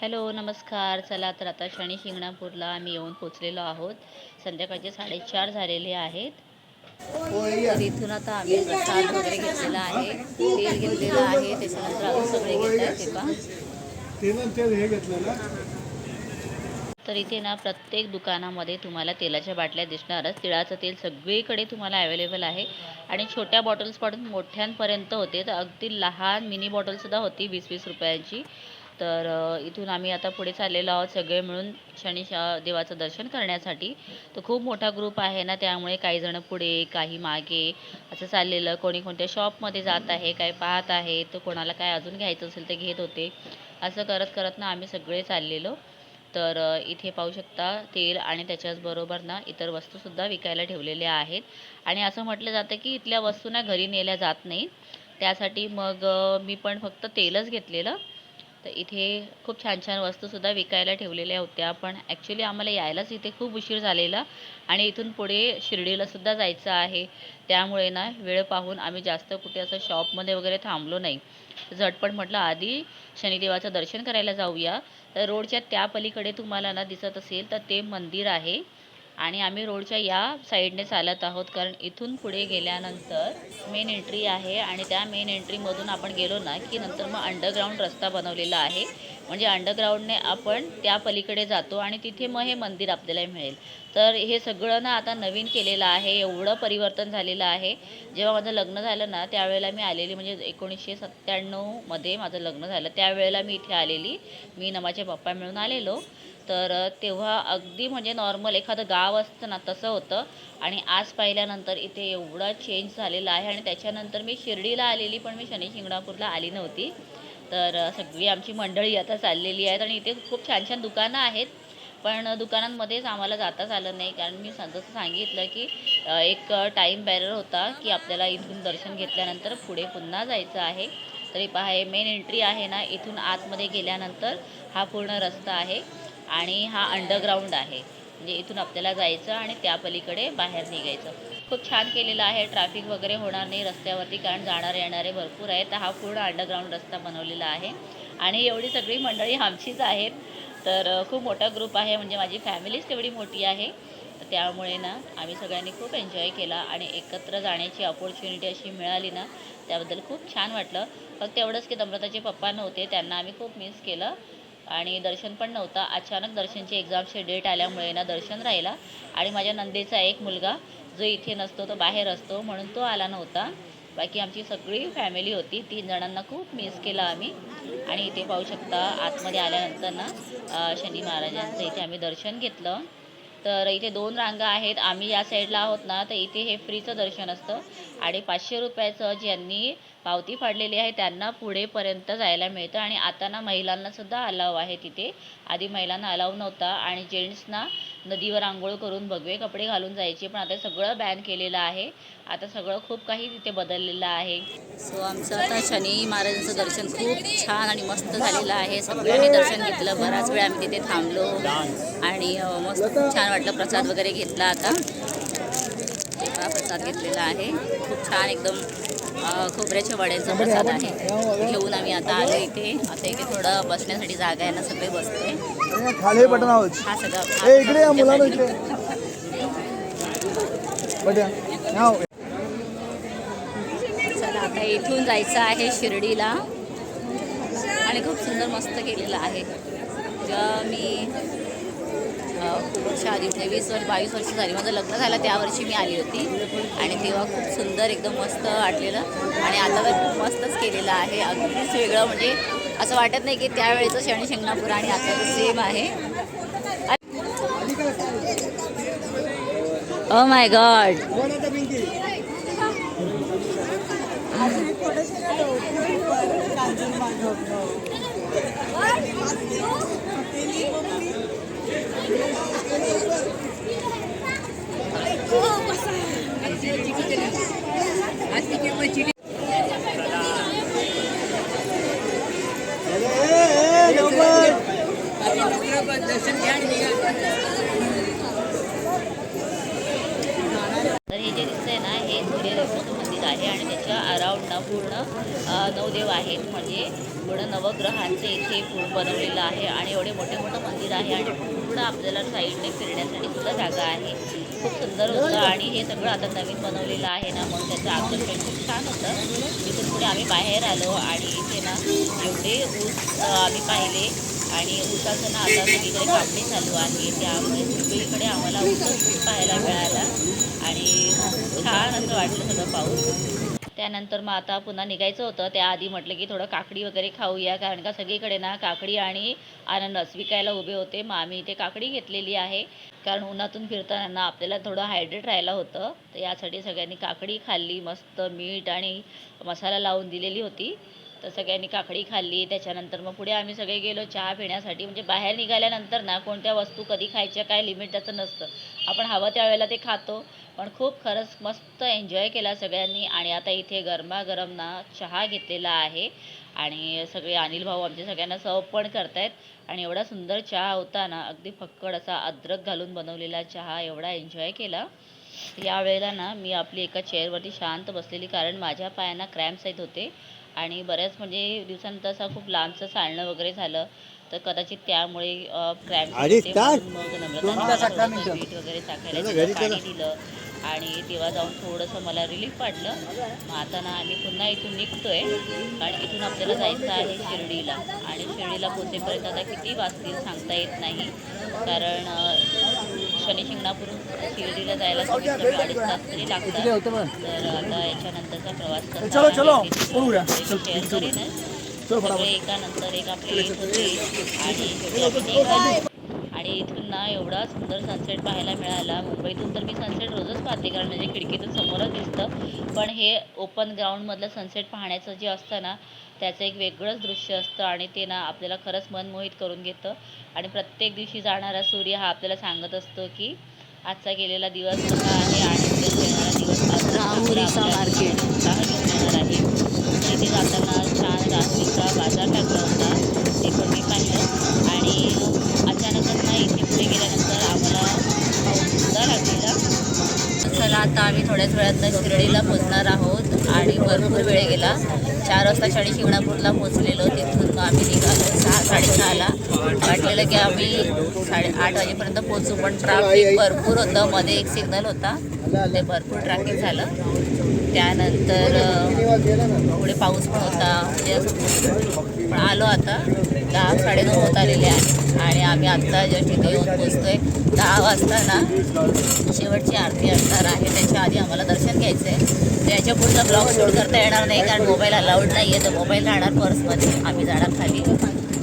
Hello नमस्कार. चला तर आता शनी शिंगणापूरला आम्ही येऊन पोचलेलो आहोत. संध्याकाळचे साडेचार झालेले आहेत. तर इथून आता आम्ही प्रसाद वगैरे घेतलेला आहे. तेल घेतलेलं आहे. त्याच्यानंतर अजून सगळे घेत आहेत ते पहा. घेतलं तर इथे ना प्रत्येक दुकानामध्ये तुम्हाला तेलाच्या बाटल्या दिसणारच. तिळाचं तेल सगळीकडे तुम्हाला अवेलेबल आहे. आणि छोट्या बॉटल्सपासून मोठ्यांपर्यंत होते. तर अगदी लहान मिनी बॉटलसुद्धा होती वीस वीस रुपयांची. तर इथून आम्ही आता पुढे चाललेलो आहोत सगळे मिळून शनी देवाचं दर्शन करण्यासाठी. तर खूप मोठा ग्रुप आहे ना त्यामुळे काही जण पुढे काही मागे असं चाललेलं. कोणी कोणत्या शॉपमध्ये जात आहे काय पाहत आहे तर कोणाला काय अजून घ्यायचं असेल ते घेत होते. असं करत करत ना आम्ही सगळे चाललेलो. तर इथे पाहू शकता तेल आणि त्याच्याचबरोबर ना इतर वस्तूसुद्धा विकायला ठेवलेल्या आहेत. आणि असं म्हटलं जातं की इथल्या वस्तू ना घरी नेल्या जात नाही त्यासाठी मग मी पण फक्त तेलच घेतलेलं. तर इथे खूप छान छान वस्तूसुद्धा विकायला ठेवलेल्या होत्या. पण ॲक्च्युली आम्हाला यायलाच इथे खूप उशीर झालेला आणि इथून पुढे शिर्डीलासुद्धा जायचं आहे. त्यामुळे ना वेळ पाहून आम्ही जास्त कुठे असं शॉपमध्ये वगैरे थांबलो नाही. झटपट म्हटलं आधी शनिदेवाचं दर्शन करायला जाऊया. तर रोडच्या त्या पलीकडे तुम्हाला ना दिसत असेल तर ते मंदिर आहे. आणि आम्ही रोडच्या या साईडने चालत आहोत कारण इथून पुढे गेल्यानंतर मेन एंट्री आहे आणि त्या मेन एंट्रीमधून आपण गेलो ना की नंतर मग अंडरग्राऊंड रस्ता बनवलेला आहे. म्हणजे अंडरग्राऊंडने आपण त्या पलीकडे जातो आणि तिथे मग हे मंदिर आपल्याला मिळेल. तर हे सगळं ना आता नवीन केलेलं आहे एवढं परिवर्तन झालेलं आहे. जेव्हा माझं लग्न झालं ना त्यावेळेला मी आलेली म्हणजे एकोणीसशे सत्त्याण्णवमध्ये माझं लग्न झालं. त्यावेळेला मी इथे आलेली. मी नमाचे पप्पा मिळून आलेलो. तर तेव्हा अगदी म्हणजे नॉर्मल एखादं गाव असतं ना तसं होतं. आणि आज पाहिल्यानंतर इथे एवढा चेंज झालेला आहे आणि त्याच्यानंतर मी शिर्डीला आलेली पण मी शनी शिंगणापूरला आली नव्हती. तर सगळी आमची मंडळी आता चाललेली आहेत आणि इथे खूप छान छान दुकानं आहेत. पण दुकानांमध्येच आम्हाला जाताच आलं नाही. कारण मी जसं सांगितलं की एक टाईम बॅरर होता की आपल्याला इथून दर्शन घेतल्यानंतर पुढे पुन्हा जायचं आहे. तरी पहा हे मेन एंट्री आहे ना इथून आतमध्ये गेल्यानंतर हा पूर्ण रस्ता आहे. आणि हा अंडरग्राऊंड आहे. म्हणजे इथून आपल्याला जायचं आणि त्या पलीकडे बाहेर निघायचं. खूप छान केलेलं आहे. ट्रॅफिक वगैरे होणार नाही रस्त्यावरती कारण जाणारे येणारे भरपूर आहेत. तर हा पूर्ण अंडरग्राऊंड रस्ता बनवलेला आहे. आणि एवढी सगळी मंडळी आमचीच आहेत. तर खूप मोठा ग्रुप आहे. म्हणजे माझी फॅमिलीच तेवढी मोठी आहे. त्यामुळे ना आम्ही सगळ्यांनी खूप एन्जॉय केला आणि एकत्र जाण्याची अपॉर्च्युनिटी अशी मिळाली ना त्याबद्दल खूप छान वाटलं. फक्त एवढंच की नम्रताचे पप्पा नव्हते. त्यांना आम्ही खूप मिस केलं. आणि दर्शन पण नव्हतं. अचानक दर्शनची एक्झामची डेट आल्यामुळे ना दर्शन राहिला. आणि माझ्या नंदेचा एक मुलगा जो इथे नसतो तो बाहेर असतो म्हणून तो आला नव्हता. बाकी आमची सगळी फॅमिली होती. तीन जणांना खूप मिस केलं आम्ही. आणि इथे पाहू शकता आतमध्ये आल्यानंतर ना शनी महाराजांचं इथे आम्ही दर्शन घेतलं. तर इथे दोन रांगा आहेत. आम्ही या साईडला आहोत ना तर इथे हे फ्रीचं दर्शन असतं. आणि पाचशे रुपयाचं ज्यांनी पावती फाडलेली आहे त्यांना पुढेपर्यंत जायला मिळतं. आणि आता ना महिलांनासुद्धा अलाव आहे तिथे. आधी महिलांना अलाव नव्हता. आणि जेंट्सना नदीवर आंघोळ करून भगवे कपडे घालून जायचे पण आता सगळं बॅन केलेलं आहे. आता सगळं खूप काही तिथे बदललेलं आहे. सो आमचं आता शनी महाराजांचं दर्शन खूप छान आणि मस्त झालेलं आहे. सगळ्यांनी दर्शन घेतलं. बराच वेळ आम्ही तिथे थांबलो. आणि मस्त खूप छान वाटलं. प्रसाद वगैरे घेतला आता. प्रसाद घेतलेला आहे. खूप छान एकदम खोबऱ्याच्या वड्याचा प्रसाद आहे. घेऊन आम्ही आता आलो इथे. आता इथे थोडं बसण्यासाठी जागा आहे ना सगळे बसतोय खाली बटन आहोत हा सगळा. ए इकडे या मुलांना इकडे. बट्या या. चला आता इथून जायचं आहे शिर्डीला. आणि खूप सुंदर मस्त केलेलं आहे. जेव्हा मी खूप वर्ष आधी म्हणजे वीस वर्ष बावीस वर्ष झाली. माझं लग्न झालं त्या वर्षी मी आली होती. आणि तेव्हा खूप सुंदर एकदम मस्त वाटलेलं. आणि आता तर खूप मस्तच केलेलं आहे. अगदीच वेगळं म्हणजे असं वाटत नाही की त्यावेळेचं शनी शिंगणापूर आणि आताचं सेम आहे. ओ माय गॉड तर हे जे दिसतंय ना हे सूर्यदेवाचं मंदिर आहे आणि त्याच्या अराउंड ना पूर्ण नवदेव आहेत. म्हणजे पूर्ण नवग्रहांचं इथे पूर्ण बनवलेलं आहे आणि एवढे मोठे मोठं मंदिर आहे आणि पूर्ण आपल्याला साईडने फिरण्यासाठी सुद्धा जागा आहे. खूप सुंदर होतं आणि हे सगळं आता नवीन बनवलेलं आहे ना मग त्याचं आकर्षण खूप छान होतं. तिथून पुढे आम्ही बाहेर आलो आणि इथे ना एवढे ऊस आम्ही पाहिले आणि ऊसाचं ना आता सगळीकडे कापणी चालू आहे. त्यामुळे सगळीकडे आम्हाला ऊसच पाहायला मिळाला आणि छान असं वाटलं सगळं पाऊस त्यानंतर मग आता पुन्हा निघायचं होतं. त्याआधी म्हटलं की थोडं काकडी वगैरे खाऊया. कारण का सगळीकडे ना काकडी आणि अननस विकायला उभे होते. मग आम्ही इथे काकडी घेतलेली आहे. कारण उन्हातून फिरताना ना आपल्याला थोडं हायड्रेट राहिलं होतं. तर यासाठी सगळ्यांनी काकडी खाल्ली. मस्त मीठ आणि मसाला लावून दिलेली होती. तर सगळ्यांनी काकडी खाल्ली. त्याच्यानंतर मग पुढे आम्ही सगळे गेलो चहा पिण्यासाठी. म्हणजे बाहेर निघाल्यानंतर ना कोणत्या वस्तू कधी खायच्या काय लिमिट त्याचं नसतं. आपण हवं त्यावेळेला ते खातो. पण खूप खरंच मस्त एन्जॉय केला सगळ्यांनी. आणि आता इथे गरमागरम ना चहा घेतलेला आहे. आणि सगळे अनिल भाऊ आमच्या सगळ्यांना सर्व पण करतायत. आणि एवढा सुंदर चहा होता ना अगदी फक्कड असा अद्रक घालून बनवलेला चहा एवढा एन्जॉय केला. यावेळेला ना मी आपली एका चेअरवरती शांत बसलेली कारण माझ्या पायांना क्रॅम्प्स येत होते. आणि बऱ्याच म्हणजे दिवसानंतर असं खूप लांबचं चालणं वगैरे झालं. तर कदाचित त्यामुळे. मीठ वगैरे टाकायला दिलं. पाणी आणि तेव्हा जाऊन थोडंसं मला रिलीफ वाटलं. मग आता ना आम्ही पुन्हा इथून निघतोय. आणि इथून आपल्याला जायचं आहे शिर्डीला. आणि शिर्डीला पोहोचेपर्यंत आता किती वाजतील सांगता येत नाही. कारण अं, शनी शिंगणापूरून शिर्डीला जायला अडीच तास तरी लागतात तर आता याच्यानंतरचा प्रवास कसा चलो, चलो, आहे. ते बोलूया. तुम्हाला चल, शेअर चल. करीनच चल, सगळे फटाफट. एकानंतर एक आपले होते आणि शेवटी आम्ही निघालो. आणि इथून ना एवढा सुंदर सनसेट पाहायला मिळाला. मुंबईतून तर मी सनसेट रोजच पाहते कारण म्हणजे खिडकीतून समोरच दिसतं. पण हे ओपन ग्राउंडमधलं सनसेट पाहण्याचं जे असतं ना त्याचं एक वेगळंच दृश्य असतं आणि ते ना आपल्याला खरंच मनमोहित करून घेतं. आणि प्रत्येक दिवशी जाणारा सूर्य हा आपल्याला सांगत असतो की आजचा गेलेला दिवस कसा आहे आणि येणारा दिवस आहे. जाताना छान रात्रीचा बाजार लागला थोड्याच वेळात शिर्डीला पोचणार आहोत आणि भरपूर वेळ गेला. चार वाजता शनी शिंगणापूरला पोचलेलो. तिथून मग आम्ही निघालो. सहा साडेसहाला वाटलेलं की आम्ही साडे आठ वाजेपर्यंत पोचू पण ट्रॅफिक भरपूर होतं. मध्ये एक सिग्नल होता. ते भरपूर ट्रॅफिक झालं. त्यानंतर पुढे पाऊस पण होता. म्हणजे असं पण आलो आता. दहा साडेनऊ होत आलेले आहे. आणि आम्ही आत्ता जस्ट इथे येऊन पोचतोय दहा वाजता ना शेवटची आरती असणार आहे. त्याच्या आधी आम्हाला दर्शन घ्यायचं आहे त्याच्या पुढचा ब्लॉग शूट करता येणार नाही कारण मोबाईल अलाउड नाही आहे तर मोबाईल राहणार पर्समध्ये. आम्ही जाणार खाली.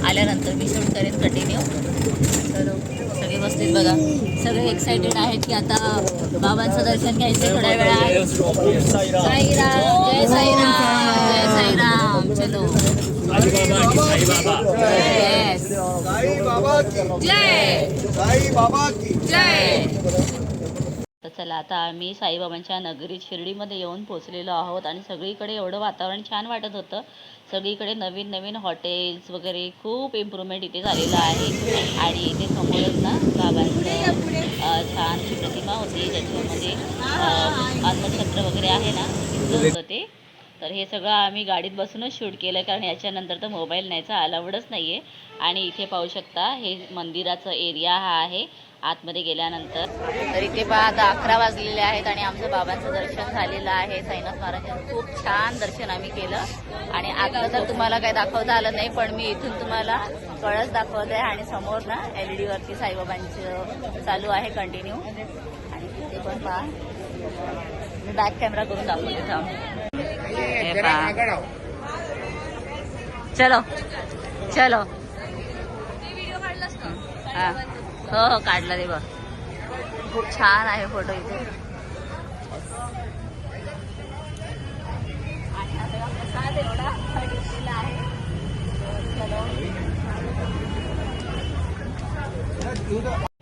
आल्यानंतर मी शूट करेन कंटिन्यू तर सगळे बसतील बघा. सगळे एक्साइटेड आहेत की आता बाबांचं दर्शन घ्यायचं थोड्या वेळा साईराम जय साईराम जय साईराम. चलो. Yes. साई बाबा की. जय. साई बाबा की. जय. तर चला आता आम्ही साईबाबांच्या नगरीत शिर्डीमध्ये येऊन पोचलेलो आहोत आणि सगळीकडे एवढं वातावरण छान वाटत होतं. सगळीकडे नवीन नवीन हॉटेल्स वगैरे खूप इम्प्रूव्हमेंट इथे झालेलं आहे. आणि इथे समोरच ना बाबांचं अ, छान अशी प्रतिमा होती ज्याच्यामध्ये अन्नछत्र वगैरे आहे ना तिथलं होतं ते. तर हे सगळं आम्ही गाडीत बसूनच शूट केलं कारण याच्यानंतर तर मोबाईल न्यायचा अलाउडच नाही आहे आणि इथे पाहू शकता हे मंदिराचं एरिया हा आहे आतमध्ये गेल्यानंतर. तर इथे पहा आता अकरा वाजलेले आहेत आणि आमचं बाबांचं दर्शन झालेलं आहे. साईनाथ महाराजांचं खूप छान दर्शन आम्ही केलं. आणि आता तर तुम्हाला काही दाखवता आलं नाही पण मी इथून तुम्हाला कळस दाखवत आहे आणि समोर ना एल ई डीवरती साईबाबांचं चालू आहे कंटिन्यू आणि तिथे पण पहा. मी बॅक कॅमेरा करून दाखवते थांब. चलो. चलो. हा. हो काढला रे बघ. खूप छान आहे फोटो इथे.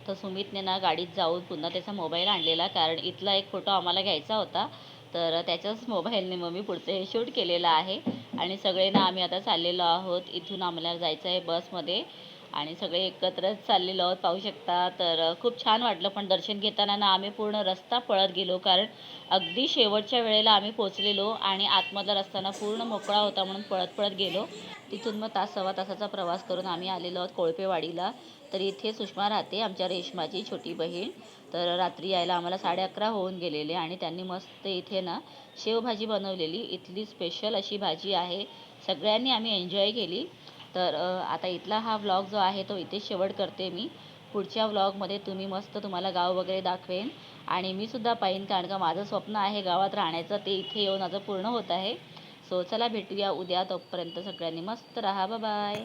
तर सुमितने ना गाडीत जाऊन पुन्हा त्याचा मोबाईल आणलेला कारण इथला एक फोटो आम्हाला घ्यायचा होता. तर त्याच्याच मोबाईलने मग मी पुढचं हे शूट केलेलं आहे. आणि सगळे ना आम्ही आता चाललेलो आहोत. इथून आम्हाला जायचं आहे बसमध्ये. आणि सगळे एकत्रच चाललेलो आहोत पाहू शकता. तर खूप छान वाटलं पण दर्शन घेताना ना आम्ही पूर्ण रस्ता पळत गेलो. कारण अगदी शेवटच्या वेळेला आम्ही पोचलेलो आणि आतमधला रस्ताना पूर्ण मोकळा होता म्हणून पळत पळत गेलो. तिथून मग तास सव्वा तासाचा प्रवास करून आम्ही आलेलो आहोत कोळपेवाडीला. तर इथे सुषमा राहते आमच्या रेशमाची छोटी बहीण. तर रात्री यायला आम्हाला साडे अकरा होऊन गेलेले आणि त्यांनी मस्त इथे ना शेवभाजी बनवलेली. इथली स्पेशल अशी भाजी आहे. सगळ्यांनी आम्ही एन्जॉय केली. तर आता इथला हा व्लॉग जो आहे तो इथे शेवट करते मी. पुढच्या व्लॉगमध्ये तुम्ही मस्त तुम्हाला गाव वगैरे दाखवेन. आणि मी सुद्धा पाहीन कारण का माझं स्वप्न आहे गावात राहण्याचं ते इथे येऊन माझं पूर्ण होत आहे. सो चला भेटूया उद्या तोपर्यंत सगळ्यांनी मस्त राहा. बाय